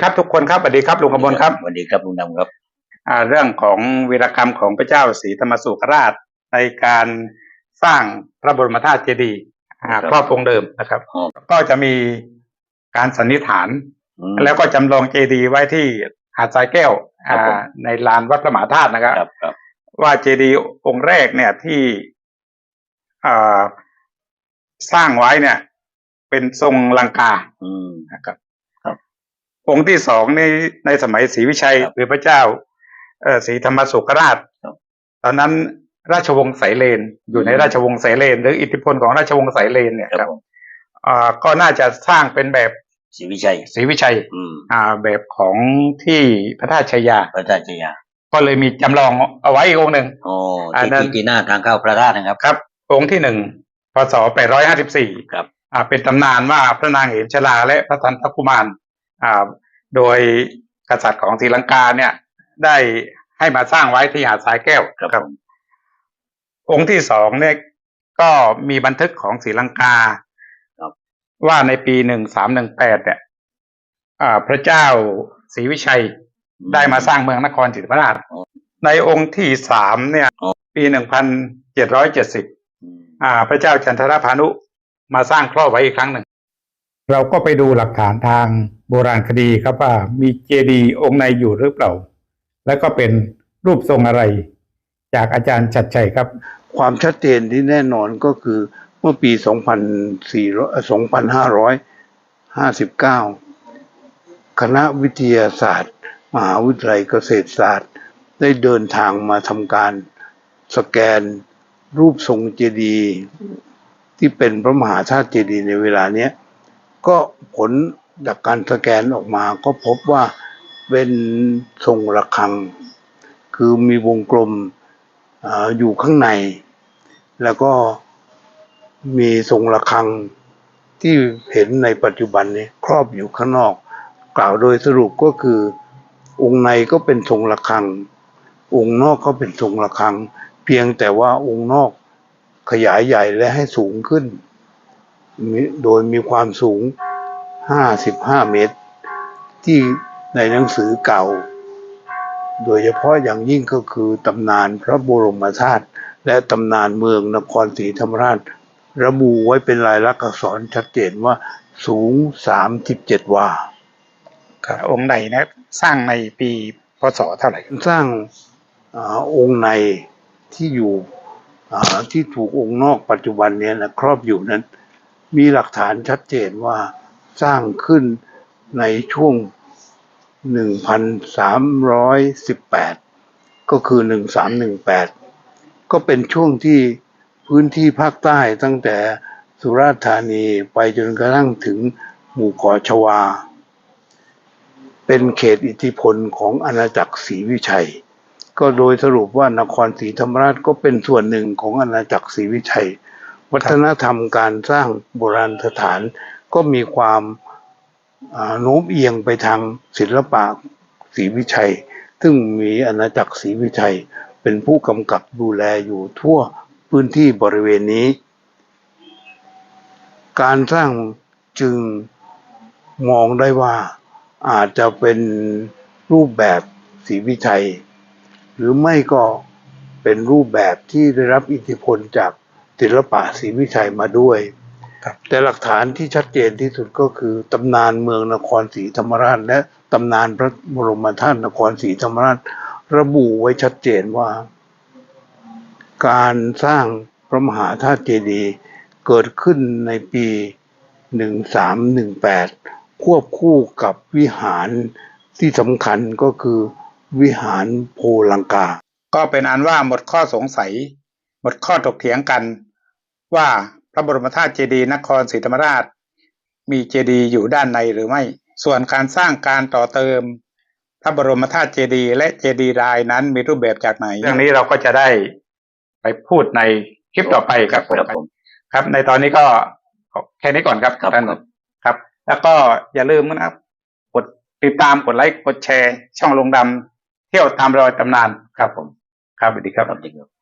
ครับทุกคนครับสวัสดีครับลุงกำมลครับสวัสดีครับลุงดำครับอ่าเรื่องของวีรกรรมของพระเจ้าศรีธรรมสุขราชในการสร้างพระบรมธาตุเจดีย์อ่าครับครอบองค์เดิมนะครับอ๋อก็จะมีการสันนิษฐานอืมแล้วก็จำลองเจดีย์ไว้ที่หาดทรายแก้วครับผมอ่าในลานวัดพระมหาธาตุนะครับครับครับ ว่าเจดีย์องค์แรกเนี่ยที่อ่าสร้างไว้เนี่ย เป็นทรงลังกาอืมนะครับครับ องค์ที่สองในในสมัยศรีวิชัยครับหรือพระเจ้าเอ่อศรีธรรมสุขราชครับตอนนั้นราชวงศ์ไสายเลน อยู่ในอืมราชวงศ์ไสายเลน หรืออิทธิพลของราชวงศ์ไสายเลนเนี่ยครับครับผมอ่าก็น่าจะสร้างเป็นแบบศรีวิชัยศรีวิชัยอืมอ่า แบบของที่พระธาตุชัยยา พระธาตุชยา ก็เลยมีจำลองเอาไว้อีกองค์หนึ่งโอ้อันที่นั้นที่ที่หน้าทางเข้าพระธาตุนะครับครับ องค์ที่หนึ่งพศ854ครับ อ่าเป็นตำนานว่าพระนางเหมชลาและพระสันตกุมารอ่า โดยกษัตริย์ของศรีลังกาเนี่ย ได้ให้มาสร้างไว้ที่หาดทรายแก้วครับผมองค์ที่สองเนี่ยก็มีบันทึกของศรีลังกาครับว่าในปีหนึ่งสามหนึ่งแปดเนี่ยอ่าพระเจ้าศรีวิชัยได้มาสร้างเมืองนครศรีธรรมราชอ๋อในองค์ที่สามเนี่ยอ๋อปีหนึ่งพันเจ็ดร้อยเจ็ดสิบอืมอ่าพระเจ้าจันทรพานุมาสร้างครอบไว้อีกครั้งหนึ่ง เราก็ไปดูหลักฐานทาง โบราณคดีครับว่ามีเจดีย์องค์ในอยู่หรือเปล่า และก็เป็นรูปทรงอะไร จากอาจารย์ชัดชัยครับ ความชัดเจนที่แน่นอนก็คือเมื่อปี2459 คณะวิทยาศาสตร์ มหาวิทยาลัยเกษตรศาสตร์ ได้เดินทางมาทำการสแกนรูปทรงเจดีย์ที่เป็นพระมหาธาตุเจดีย์ในเวลาเนี้ยก็ผล จากการสแกนออกมาก็พบว่าเป็นทรงระฆัง คือมีวงกลมออยู่ข้างใน แล้วก็มีทรงระฆังที่เห็นในปัจจุบันนี้ครอบอยู่ข้างนอก กล่าวโดยสรุปก็คือ องค์ในก็เป็นทรงระฆัง องค์นอกก็เป็นทรงระฆัง เพียงแต่ว่าองค์นอกขยายใหญ่และให้สูงขึ้น โดยมีความสูง 55เมตร ที่ในหนังสือเก่า โดยเฉพาะอย่างยิ่งก็คือตำนานพระบรมธาตุและตำนานเมืองนครศรีธรรมราช ระบุไว้เป็นลายลักษณ์อักษรชัดเจนว่าสูง37วาครับองค์ไหนนะสร้างในปีพศเท่าไหร่สร้างอาองค์ในที่อยู่อ่าที่ถูกองค์นอกปัจจุบันเนี้นะครอบอยู่นั้น มีหลักฐานชัดเจนว่า สร้างขึ้นในช่วง 1318 ก็คือ 1318 ก็เป็นช่วงที่พื้นที่ภาคใต้ตั้งแต่สุราษฎร์ธานีไปจนกระทั่งถึงหมู่เกาะชวา เป็นเขตอิทธิพลของอาณาจักรศรีวิชัย ก็โดยสรุปว่านครศรีธรรมราชก็เป็นส่วนหนึ่งของอาณาจักรศรีวิชัย วัฒนธรรมการสร้างโบราณสถาน ก็มีความโน้มเอียงไปทางศิลปะศรีวิชัย ซึ่งมีอาณาจักรศรีวิชัย เป็นผู้กำกับดูแลอยู่ทั่วพื้นที่บริเวณนี้ การสร้างจึงมองได้ว่าอาจจะเป็นรูปแบบศรีวิชัย หรือไม่ก็เป็นรูปแบบที่ได้รับอิทธิพลจากศิลปะศรีวิชัยมาด้วย ครับแต่หลักฐานที่ชัดเจนที่สุดก็คือตำนานเมืองนครศรีธรรมราช และตำนานพระบรมธาตุนครศรีธรรมราช ระบุไว้ชัดเจนว่า การสร้างพระมหาธาตุเจดีย์เกิดขึ้นในปี 1318 ควบคู่กับวิหารที่สำคัญก็คือวิหารโพลังกา ก็เป็นอันว่าหมดข้อสงสัย หมดข้อถกเถียงกันว่า ระบรมธาตุเจดีย์นครศรีธรรมราช มีเจดีย์อยู่ด้านในหรือไม่ ส่วนการสร้างการต่อเติม พระบรมธาตุเจดีย์และเจดีย์รายนั้นมีรูปแบบจากไหนเรื่องนี้เราก็จะได้ไปพูดในคลิปต่อไปครับครับผมครับ ในตอนนี้ก็แค่นี้ก่อนครับครับท่านครับ แล้วก็อย่าลืมนะครับกดติดตามกดไลค์กดแชร์ ช่องลงดำเที่ยวตามรอยตำนานครับผมครับสวัสดีครับครับจริงครับ